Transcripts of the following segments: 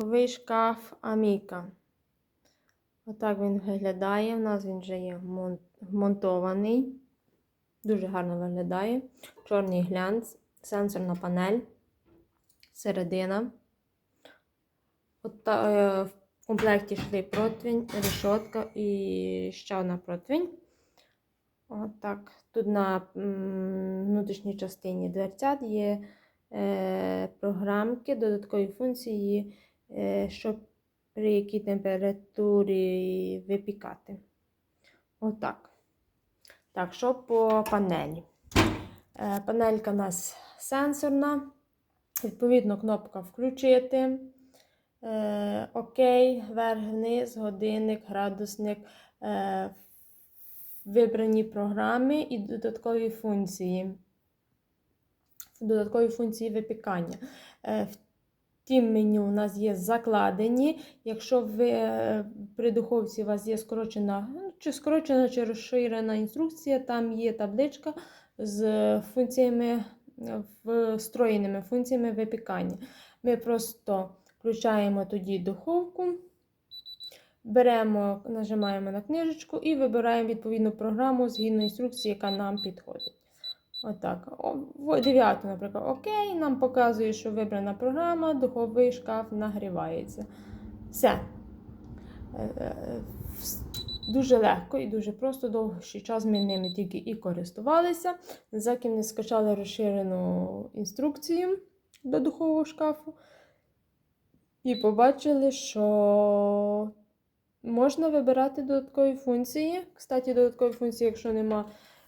Духовий шкаф Аміка. Отак він виглядає. У нас він вже є вмонтований. Дуже гарно виглядає. Чорний глянц, сенсорна панель, середина. От е, в комплекті йшли противень, решотка і ще одна противень. Отак. Тут на внутрішній частині дверцят є е, програмки, додаткові функції, щоб при якій температурі випікати. Отак. Так, що по панелі? Е, панелька у нас сенсорна. Відповідно, кнопка включити. Е, Окей, вверх, вниз, годинник, градусник, е, вибрані програми і додаткові функції. Додаткові функції випікання. Тім меню у нас є закладені. Якщо ви е, при духовці у вас є скорочена, ну, чи скорочена чи розширена інструкція, там є табличка з функціями, е, встроєними функціями випікання. Ми просто включаємо тоді духовку, беремо, нажимаємо на книжечку і вибираємо відповідну програму згідно інструкції, яка нам підходить. Отак. О, в- Дев'яту, наприклад, окей, нам показує, що вибрана програма, духовий шкаф нагрівається. Все. Е, е, вс- Дуже легко і дуже просто довгий час ми ними тільки і користувалися. Заки не скачали розширену інструкцію до духового шкафу. І побачили, що можна вибирати додаткові функції. Кстати, додаткові функції, якщо нема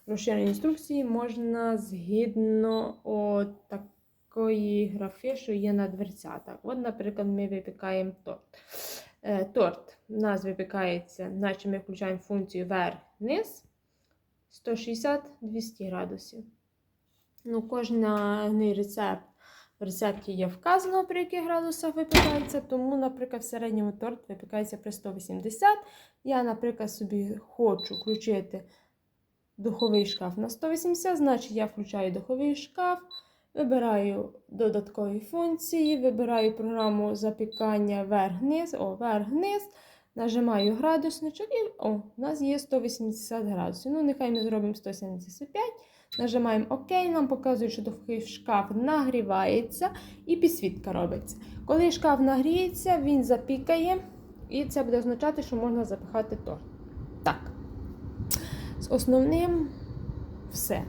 розширеної інструкції, можна згідно от такої графи, що є на дверцятах. От, наприклад, ми випікаємо торт. Е, торт у нас випікається, наче ми включаємо функцію вверх-низ 160-200 градусів. Ну, кожний рецепт в рецепті є вказано, при яких градусах випікається, тому, наприклад, в середньому торт випікається при 180. Я, наприклад, собі хочу включити духовий шкаф на 180, значить я включаю духовий шкаф, вибираю додаткові функції, вибираю програму запікання вверх-вниз, о, вверх-вниз, нажимаю градусничок і о, у нас є 180 градусів. Ну, нехай ми зробимо 175. Нажимаємо ОК, нам показує, що духовий шкаф нагрівається і підсвітка робиться. Коли шкаф нагріється, він запікає, і це буде означати, що можна запихати торт. З основним все.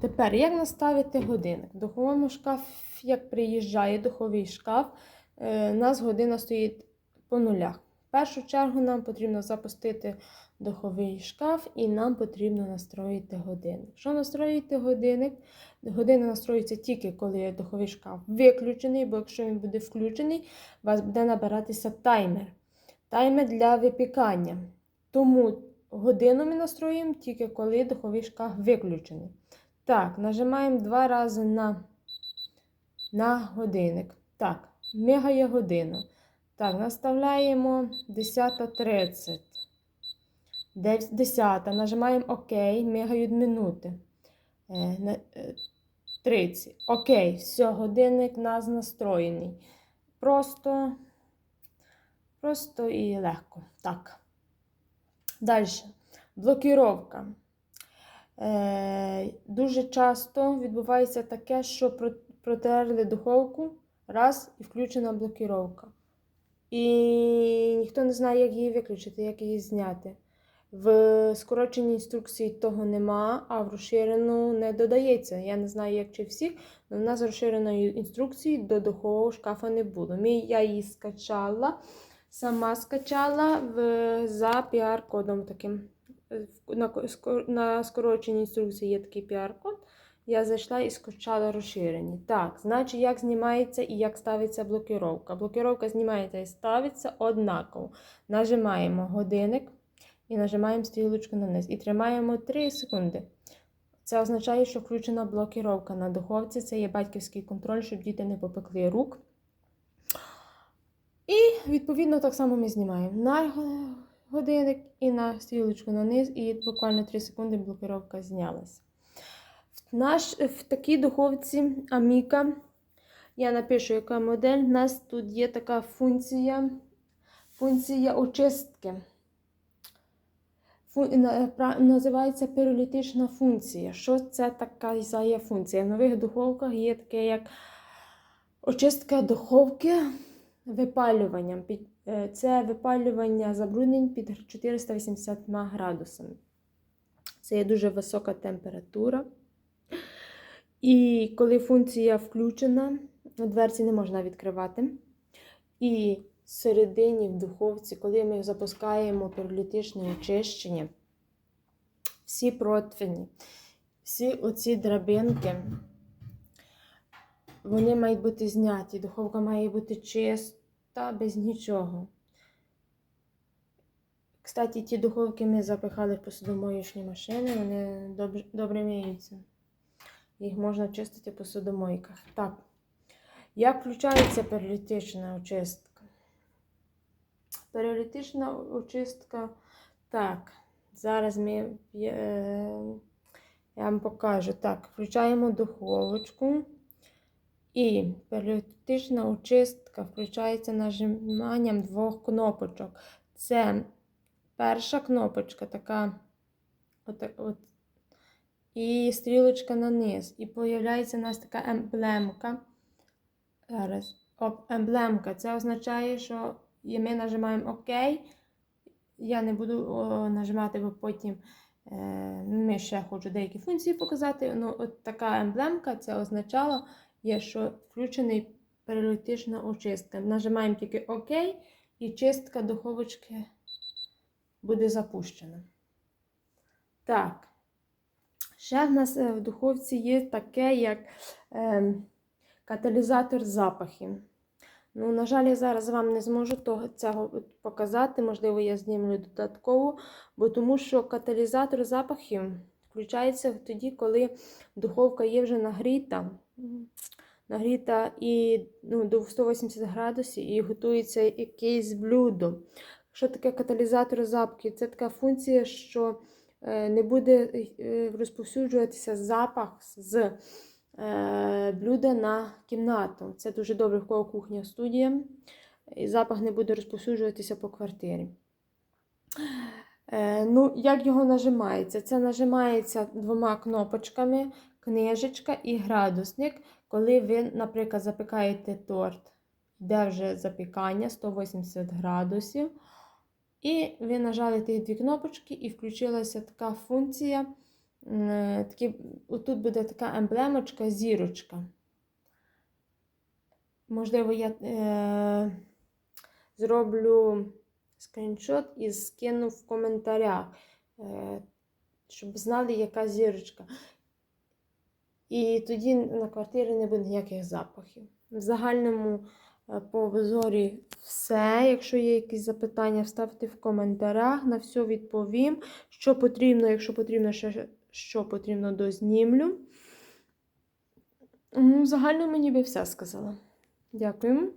Тепер, як наставити годинник? В духовому шкафі, як приїжджає духовий шкаф, е, у нас година стоїть по нулях. В першу чергу нам потрібно запустити духовий шкаф і нам потрібно настроїти годинник. Що настроїти годинник? Година настроїться тільки, коли духовий шкаф виключений, бо якщо він буде включений, у вас буде набиратися таймер. Таймер для випікання. Тому годину ми настроїмо тільки коли духовий шкаф виключений. Так, нажимаємо два рази на, на годинник. Так, мигає година. Так, наставляємо 10.30. 10. Нажимаємо ОК, мигають минути. Е, на- е, 30. Окей, все, годинник у нас настроєний. Просто, просто і легко. Так. Далі. Блокіровка. Е, дуже часто відбувається таке, що протерли духовку, раз і включена блокіровка. І ніхто не знає, як її виключити, як її зняти. В скороченій інструкції того нема, а в розширену не додається. Я не знаю, як чи всіх, але в нас розширеної інструкції до духового шкафа не було. Я її скачала, сама скачала в, за піар-кодом таким. На, на скороченій інструкції є такий піар-код. Я зайшла і скачала розширені. Так, значить, як знімається і як ставиться блокіровка. Блокіровка знімається і ставиться однаково. Нажимаємо годинник і нажимаємо стрілочку на низ. І тримаємо 3 секунди. Це означає, що включена блокіровка на духовці. Це є батьківський контроль, щоб діти не попекли рук. Відповідно, так само ми знімаємо на годинник і на стрілочку на низ, і буквально 3 секунди блокіровка знялася. В, наш, в такій духовці Аміка Я напишу, яка модель. У нас тут є така функція, функція очистки. Називається піролітична функція. Що це така за є функція? В нових духовках є таке, як очистка духовки випалюванням. Е, Це випалювання забруднень під 480 градусами. Це є дуже висока температура. І коли функція включена, дверці не можна відкривати. І всередині в духовці, коли ми запускаємо піролітичне очищення, всі противні, всі оці драбинки, вони мають бути зняті. Духовка має бути чиста, без нічого. Кстати, ті духовки ми запихали в посудомоючні машини, вони добре, добре миються. Їх можна чистити в посудомойках. Так. Як включається періодична очистка? Періодична очистка. Так, зараз ми е, я вам покажу. Так, включаємо духовочку. І періодична очистка включається нажиманням двох кнопочок. Це перша кнопочка така. От, от, і стрілочка на низ. І появляється у нас така емблемка. Зараз. Оп, емблемка. Це означає, що ми нажимаємо ОК. Я не буду о, нажимати, бо потім е, ми ще хочу деякі функції показати. Ну, от така емблемка це означало, є, що включений періодична очистка. Нажимаємо тільки ОК, і чистка духовочки буде запущена. Так. Ще в нас е, в духовці є таке, як е, каталізатор запахів. Ну, на жаль, я зараз вам не зможу цього показати. Можливо, я знімлю додатково, бо тому що каталізатор запахів включається тоді, коли духовка є вже нагріта. Нагріта і ну, до 180 градусів і готується якесь блюдо. Що таке каталізатор запахів? Це така функція, що е, не буде е, розповсюджуватися запах з е, блюда на кімнату. Це дуже добре, в кого кухня студія. І запах не буде розповсюджуватися по квартирі. Ну, Як його нажимається? Це нажимається двома кнопочками, книжечка і градусник. Коли ви, наприклад, запікаєте торт, йде вже запікання 180 градусів. І ви нажали ті дві кнопочки, і включилася така функція. Такі, Тут буде така емблемочка, зірочка. Можливо, я е, зроблю скріншот і скину в коментарях, е, щоб знали, яка зірочка. І тоді на квартирі не буде ніяких запахів. В загальному е, по обзорі все. Якщо є якісь запитання, ставте в коментарях. На все відповім. Що потрібно, якщо потрібно, ще що потрібно, дознімлю. Ну, в загальному би все сказала. Дякую.